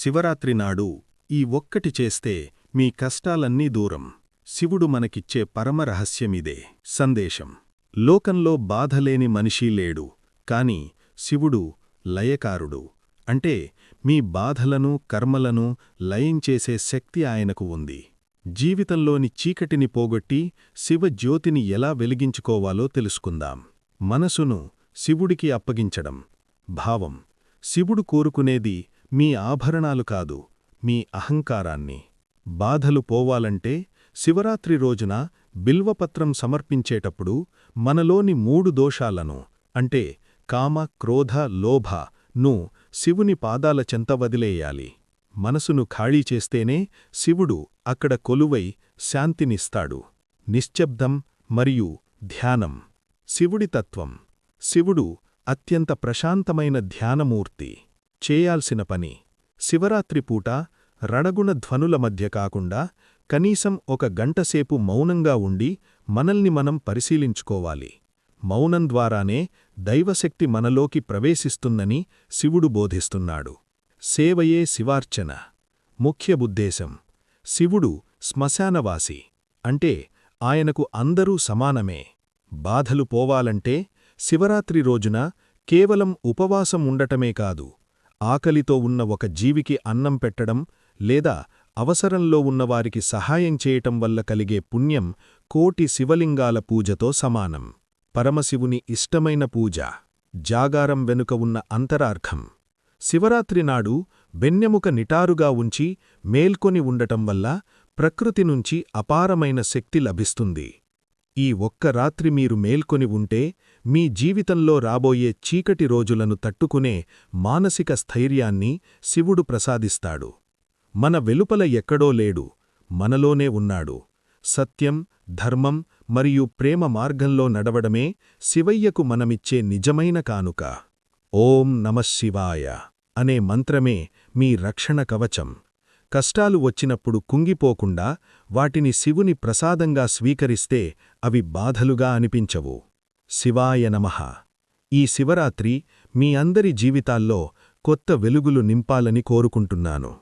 శివరాత్రి నాడు ఈ ఒక్కటి చేస్తే మీ కష్టాలన్నీ దూరం. శివుడు మనకిచ్చే పరమరహస్యమిదే సందేశం. లోకంలో బాధలేని మనిషీ లేడు. కాని శివుడు లయకారుడు. అంటే మీ బాధలను కర్మలను లయించేసే శక్తి ఆయనకు ఉంది. జీవితంలోని చీకటిని పోగొట్టి శివజ్యోతిని ఎలా వెలిగించుకోవాలో తెలుసుకుందాం. మనసును శివుడికి అప్పగించడం. భావం. శివుడు కోరుకునేది మీ ఆభరణాలు కాదు మీ అహంకారాన్ని. బాధలు పోవాలంటే శివరాత్రి రోజున బిల్వపత్రం సమర్పించేటప్పుడు మనలోని మూడు దోషాలను అంటే కామ క్రోధ లోభ ను శివుని పాదాల చెంత వదిలేయాలి. మనసును ఖాళీ చేస్తేనే శివుడు అక్కడ కొలువై శాంతినిస్తాడు. నిశ్శబ్దం మరియు ధ్యానం. శివుడి తత్వం. శివుడు అత్యంత ప్రశాంతమైన ధ్యానమూర్తి. చేయాల్సిన పని. శివరాత్రి పూట రణగుణ ధ్వనుల మధ్య కాకుండా కనీసం ఒక గంటసేపు మౌనంగా ఉండి మనల్ని మనం పరిశీలించుకోవాలి. మౌనం ద్వారానే దైవశక్తి మనలోకి ప్రవేశిస్తుందని శివుడు బోధిస్తున్నాడు. సేవయే శివార్చన. ముఖ్య ఉద్దేశం శివుడు శ్మశానవాసి అంటే ఆయనకు అందరూ సమానమే. బాధలు పోవాలంటే శివరాత్రి రోజున కేవలం ఉపవాసం ఉండటమే కాదు ఆకలితో ఉన్న ఒక జీవికి అన్నం పెట్టడం లేదా అవసరంలో ఉన్నవారికి సహాయం చేయటం వల్ల కలిగే పుణ్యం కోటి శివలింగాల పూజతో సమానం. పరమశివుని ఇష్టమైన పూజ. జాగారం వెనుక ఉన్న అంతరార్ఘం. శివరాత్రి నాడు బెన్నెముక నిటారుగా ఉంచి మేల్కొని ఉండటం వల్ల ప్రకృతి నుంచి అపారమైన శక్తి లభిస్తుంది. ఈ ఒక్క రాత్రి మీరు మేల్కొని ఉంటే మీ జీవితంలో రాబోయే చీకటి రోజులను తట్టుకునే మానసిక స్థైర్యాన్ని శివుడు ప్రసాదిస్తాడు. మన వెలుపల ఎక్కడో లేడు మనలోనే ఉన్నాడు. సత్యం ధర్మం మరియు ప్రేమ మార్గంలో నడవడమే శివయ్యకు మనమిచ్చే నిజమైన కానుక. ఓం నమశివాయ అనే మంత్రమే మీ రక్షణ కవచం. కష్టాలు వచ్చినప్పుడు కుంగిపోకుండా వాటిని శివుని ప్రసాదంగా స్వీకరిస్తే అవి బాధలుగా అనిపించవు. శివాయ నమః. ఈ శివరాత్రి మీ అందరి జీవితాల్లో కొత్త వెలుగులు నింపాలని కోరుకుంటున్నాను.